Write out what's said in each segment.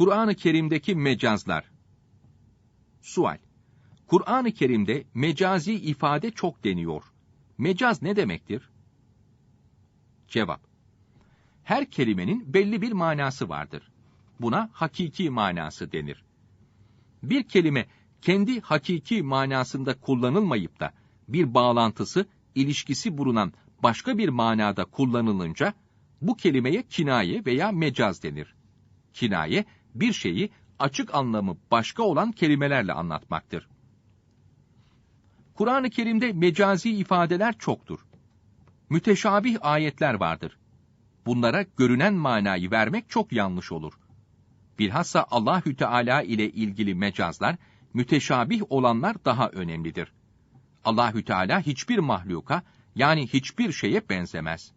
Kur'an-ı Kerim'deki mecazlar. Sual. Kur'an-ı Kerim'de mecazi ifade çok deniyor. Mecaz ne demektir? Cevap. Her kelimenin belli bir manası vardır. Buna hakiki manası denir. Bir kelime kendi hakiki manasında kullanılmayıp da bir bağlantısı, ilişkisi bulunan başka bir manada kullanılınca bu kelimeye kinaye veya mecaz denir. Kinaye bir şeyi açık anlamı başka olan kelimelerle anlatmaktır. Kur'an-ı Kerim'de mecazi ifadeler çoktur. Müteşabih ayetler vardır. Bunlara görünen manayı vermek çok yanlış olur. Bilhassa Allahü Teala ile ilgili mecazlar, müteşabih olanlar daha önemlidir. Allahü Teala hiçbir mahluka, yani hiçbir şeye benzemez.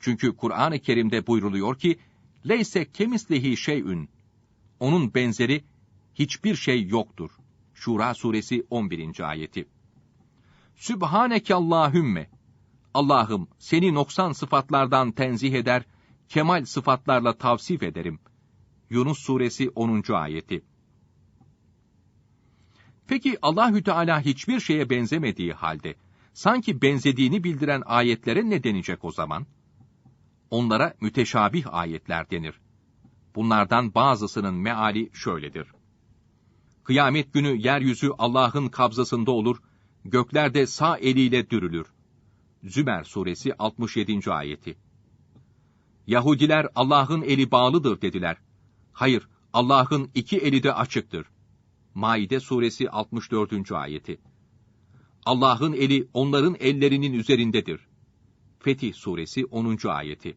Çünkü Kur'an-ı Kerim'de buyruluyor ki, Leyse kemislihi şeyün. Onun benzeri hiçbir şey yoktur. Şura suresi 11. ayeti. Sübhaneke Allahümme. Allah'ım seni noksan sıfatlardan tenzih eder, kemal sıfatlarla tavsif ederim. Yunus suresi 10. ayeti. Peki Allahü Teala hiçbir şeye benzemediği halde sanki benzediğini bildiren ayetlere ne denecek o zaman? Onlara müteşabih ayetler denir. Bunlardan bazısının meali şöyledir. Kıyamet günü yeryüzü Allah'ın kabzasında olur, göklerde sağ eliyle dürülür. Zümer suresi 67. ayeti. Yahudiler Allah'ın eli bağlıdır dediler. Hayır, Allah'ın iki eli de açıktır. Maide suresi 64. ayeti. Allah'ın eli onların ellerinin üzerindedir. Fetih suresi 10. ayeti.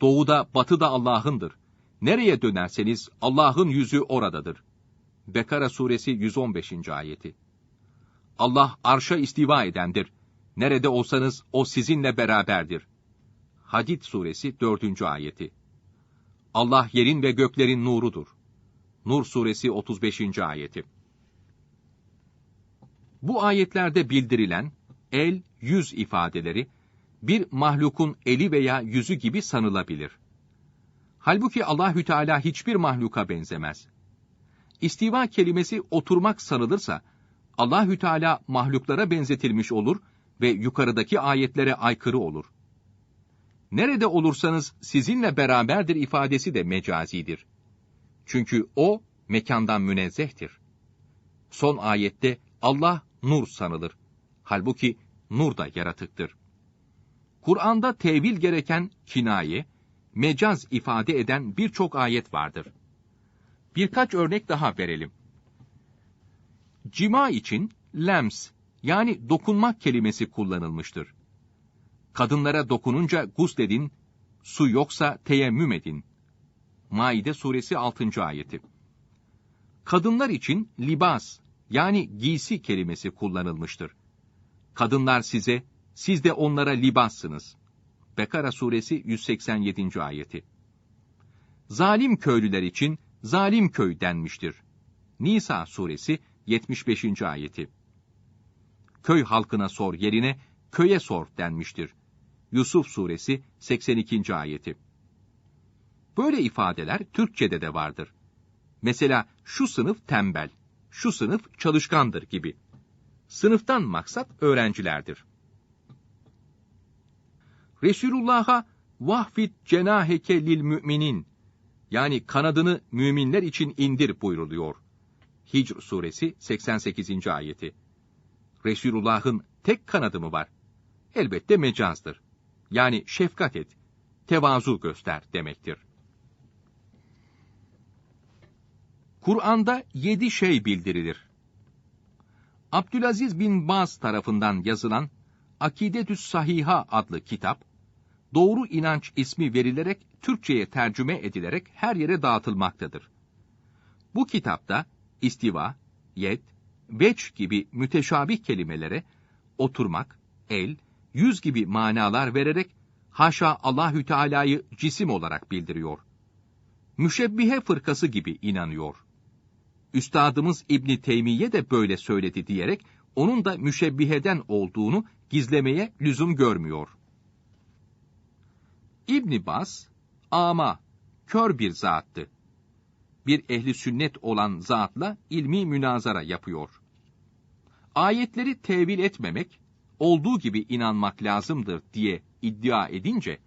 Doğuda, batıda Allah'ındır. Nereye dönerseniz Allah'ın yüzü oradadır. Bekara suresi 115. ayeti. Allah arşa istiva edendir. Nerede olsanız o sizinle beraberdir. Hadid suresi 4. ayeti. Allah yerin ve göklerin nurudur. Nur suresi 35. ayeti. Bu ayetlerde bildirilen el, yüz ifadeleri bir mahlukun eli veya yüzü gibi sanılabilir. Halbuki Allahü Teala hiçbir mahluka benzemez. İstiva kelimesi oturmak sanılırsa Allahü Teala mahluklara benzetilmiş olur ve yukarıdaki ayetlere aykırı olur. Nerede olursanız sizinle beraberdir ifadesi de mecazidir. Çünkü o mekandan münezzehtir. Son ayette Allah nur sanılır. Halbuki nur da yaratıktır. Kur'an'da tevil gereken kinaye, mecaz ifade eden birçok ayet vardır. Birkaç örnek daha verelim. Cima için lems yani dokunmak kelimesi kullanılmıştır. Kadınlara dokununca gusledin, su yoksa teyemmüm edin. Maide suresi 6. ayeti. Kadınlar için libas yani giysi kelimesi kullanılmıştır. Kadınlar size, siz de onlara libassınız. Bekara suresi 187. ayeti. Zalim köylüler için zalim köy denmiştir. Nisa suresi 75. ayeti. Köy halkına sor yerine köye sor denmiştir. Yusuf suresi 82. ayeti. Böyle ifadeler Türkçede de vardır. Mesela şu sınıf tembel, şu sınıf çalışkandır gibi. Sınıftan maksat öğrencilerdir. Resulullah'a vahfit cenaheke lil müminin yani kanadını müminler için indir buyruluyor. Hicr suresi 88. ayeti. Resulullah'ın tek kanadı mı var? Elbette mecazdır. Yani şefkat et, tevazu göster demektir. Kur'an'da yedi şey bildirilir. Abdülaziz bin Baz tarafından yazılan Akidetüs Sahiha adlı kitap, doğru inanç ismi verilerek Türkçe'ye tercüme edilerek her yere dağıtılmaktadır. Bu kitapta istiva, yet, veç gibi müteşabih kelimelere oturmak, el, yüz gibi manalar vererek haşa Allahü Teala'yı cisim olarak bildiriyor. Müşebbihe fırkası gibi inanıyor. Üstadımız İbni Teymiye de böyle söyledi diyerek onun da müşebbiheden olduğunu gizlemeye lüzum görmüyor. İbn Bas ama kör bir zattı. bir ehli sünnet olan zatla ilmi münazara yapıyor. Ayetleri tevil etmemek, olduğu gibi inanmak lazımdır diye iddia edince,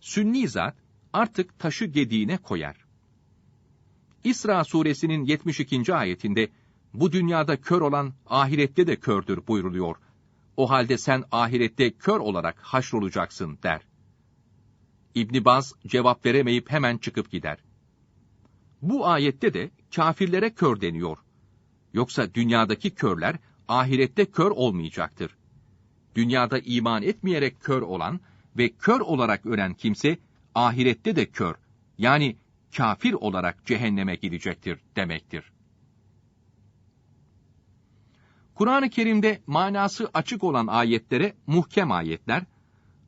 sünni zat artık taşı gediğine koyar. İsra suresinin 72. ayetinde, bu dünyada kör olan ahirette de kördür buyruluyor. O halde sen ahirette kör olarak haşrolacaksın der. İbn Baz cevap veremeyip hemen çıkıp gider. Bu ayette de kafirlere kör deniyor. Yoksa dünyadaki körler ahirette kör olmayacaktır. Dünyada iman etmeyerek kör olan ve kör olarak ölen kimse ahirette de kör yani kafir olarak cehenneme gidecektir demektir. Kur'an-ı Kerim'de manası açık olan ayetlere muhkem ayetler,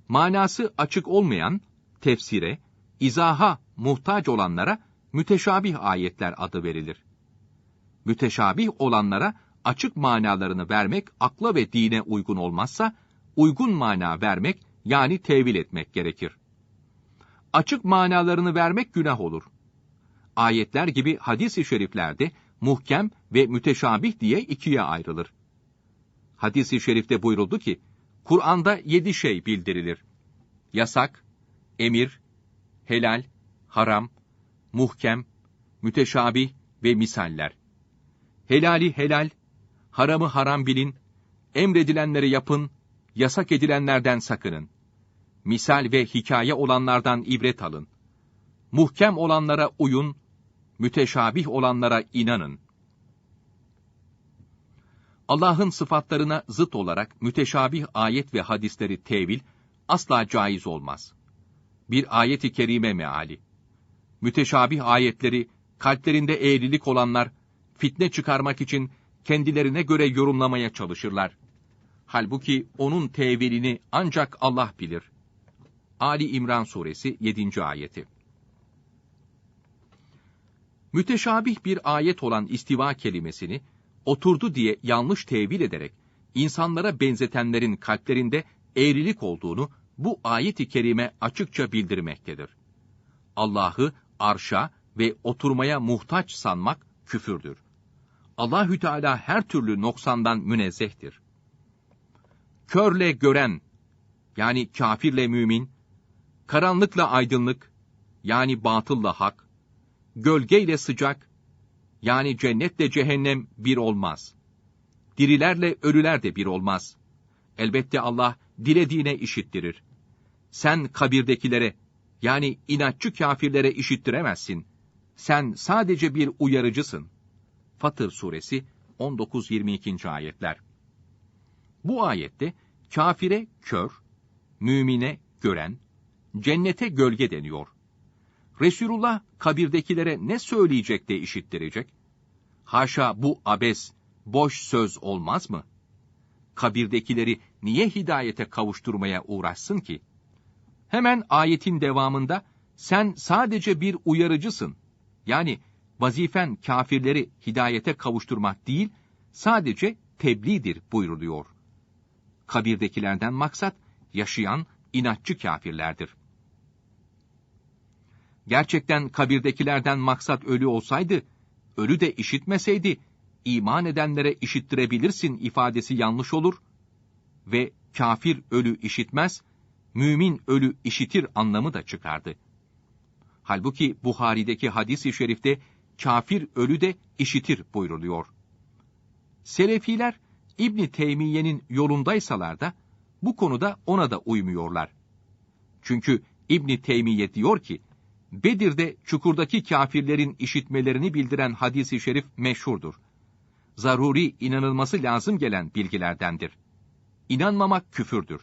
manası açık olmayan tefsire, izaha muhtaç olanlara müteşabih ayetler adı verilir. Müteşabih olanlara açık manalarını vermek akla ve dine uygun olmazsa, uygun mana vermek yani tevil etmek gerekir. Açık manalarını vermek günah olur. Ayetler gibi hadis-i şeriflerde muhkem ve müteşabih diye ikiye ayrılır. Hadis-i şerifte buyuruldu ki, Kur'an'da yedi şey bildirilir. Yasak, emir, helal, haram, muhkem, müteşabih ve misaller. Helali helal, haramı haram bilin, emredilenleri yapın, yasak edilenlerden sakının. Misal ve hikaye olanlardan ibret alın. Muhkem olanlara uyun, müteşabih olanlara inanın. Allah'ın sıfatlarına zıt olarak müteşabih ayet ve hadisleri tevil asla caiz olmaz. Bir ayet-i kerime meali. Müteşabih ayetleri kalplerinde eğrilik olanlar fitne çıkarmak için kendilerine göre yorumlamaya çalışırlar. Halbuki onun tevilini ancak Allah bilir. Ali İmran suresi 7. ayeti. Müteşabih bir ayet olan istiva kelimesini oturdu diye yanlış tevil ederek insanlara benzetenlerin kalplerinde eğrilik olduğunu bu ayet-i kerime açıkça bildirmektedir. Allah'ı arşa ve oturmaya muhtaç sanmak küfürdür. Allahü Teala her türlü noksandan münezzehtir. Körle gören yani kafirle mümin, karanlıkla aydınlık yani batılla hak, gölgeyle sıcak yani cennetle cehennem bir olmaz. Dirilerle ölüler de bir olmaz. Elbette Allah dilediğine işittirir. Sen kabirdekilere yani inatçı kafirlere işittiremezsin. Sen sadece bir uyarıcısın. Fatır suresi 19-22. ayetler. Bu ayette kafire kör, mümine gören, cennete gölge deniyor. Resulullah kabirdekilere ne söyleyecek de işittirecek? Haşa bu abes, boş söz olmaz mı? Kabirdekileri niye hidayete kavuşturmaya uğraşsın ki? Hemen ayetin devamında sen sadece bir uyarıcısın. Yani vazifen kafirleri hidayete kavuşturmak değil, sadece tebliğdir buyruluyor. Kabirdekilerden maksat yaşayan inatçı kafirlerdir. Gerçekten kabirdekilerden maksat ölü olsaydı, ölü de işitmeseydi, iman edenlere işittirebilirsin ifadesi yanlış olur ve kafir ölü işitmez, mümin ölü işitir anlamı da çıkardı. Halbuki Buhari'deki hadis-i şerifte kafir ölü de işitir buyruluyor. Selefiler İbni Teymiye'nin yolundaysalar da bu konuda ona da uymuyorlar. Çünkü İbni Teymiye diyor ki, Bedir'de çukurdaki kafirlerin işitmelerini bildiren hadisi şerif meşhurdur. Zaruri inanılması lazım gelen bilgilerdendir. İnanmamak küfürdür.